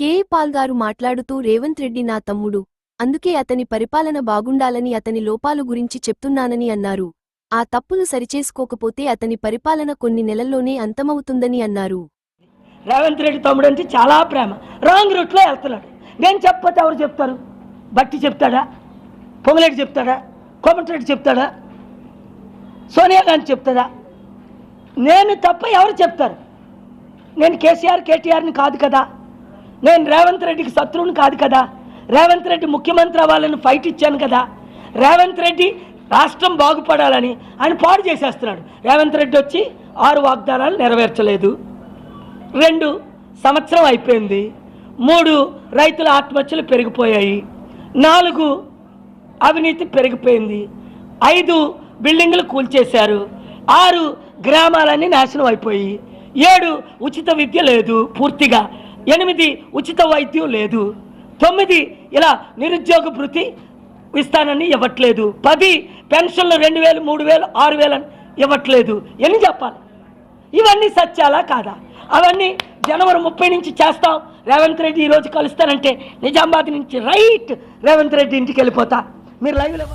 KA Paul గారు మాట్లాడుతూ రేవంత్ రెడ్డి నా తమ్ముడు. అందుకే అతని పరిపాలన బాగుండాలని అతని లోపాలు గురించి చెప్తున్నానని అన్నారు. ఆ తప్పులు సరిచేసుకోకపోతే అతని పరిపాలన కొన్ని నెలల్లోనే అంతమవుతుందని అన్నారు. రేవంత్ రెడ్డి తమ్ముడు అంటే చాలా ప్రేమ. రాంగ్ రూట్లో వెళ్తున్నాడు. నేను చెప్పకపోతే ఎవరు చెప్తారు? బట్టి చెప్తాడా? పొంగులేటి చెప్తాడా? కోమటిరెడ్డి చెప్తాడా? సోనియా గాంధీ చెప్తాడా? నేను తప్ప ఎవరు చెప్తారు? నేను కేసీఆర్ కేటీఆర్ని కాదు కదా. నేను రేవంత్ రెడ్డికి శత్రువుని కాదు కదా. రేవంత్ రెడ్డి ముఖ్యమంత్రి అవ్వాలని ఫైట్ ఇచ్చాను కదా. రేవంత్ రెడ్డి రాష్ట్రం బాగుపడాలని ఆయన పాడు చేసేస్తున్నాడు. రేవంత్ రెడ్డి వచ్చి ఆరు వాగ్దానాలు నెరవేర్చలేదు. రెండు సంవత్సరం అయిపోయింది. మూడు రైతుల ఆత్మహత్యలు పెరిగిపోయాయి. నాలుగు అవినీతి పెరిగిపోయింది. ఐదు బిల్డింగులు కూల్చేశారు. ఆరు గ్రామాలన్నీ నాశనం అయిపోయి. ఏడు ఉచిత విద్య లేదు పూర్తిగా. ఎనిమిది ఉచిత వైద్యం లేదు. తొమ్మిది ఇలా నిరుద్యోగ భృతి ఇస్తానని ఇవ్వట్లేదు. పది పెన్షన్లు రెండు వేలు మూడు వేలు ఆరు వేలు అని ఇవ్వట్లేదు. ఎన్ని చెప్పాలి? ఇవన్నీ సత్యాలా కాదా? అవన్నీ జనవరి ముప్పై నుంచి చేస్తాం. రేవంత్ రెడ్డి ఈరోజు కలుస్తానంటే నిజామాబాద్ నుంచి రైట్ రేవంత్ రెడ్డి ఇంటికి వెళ్ళిపోతా. మీరు లైవ్లో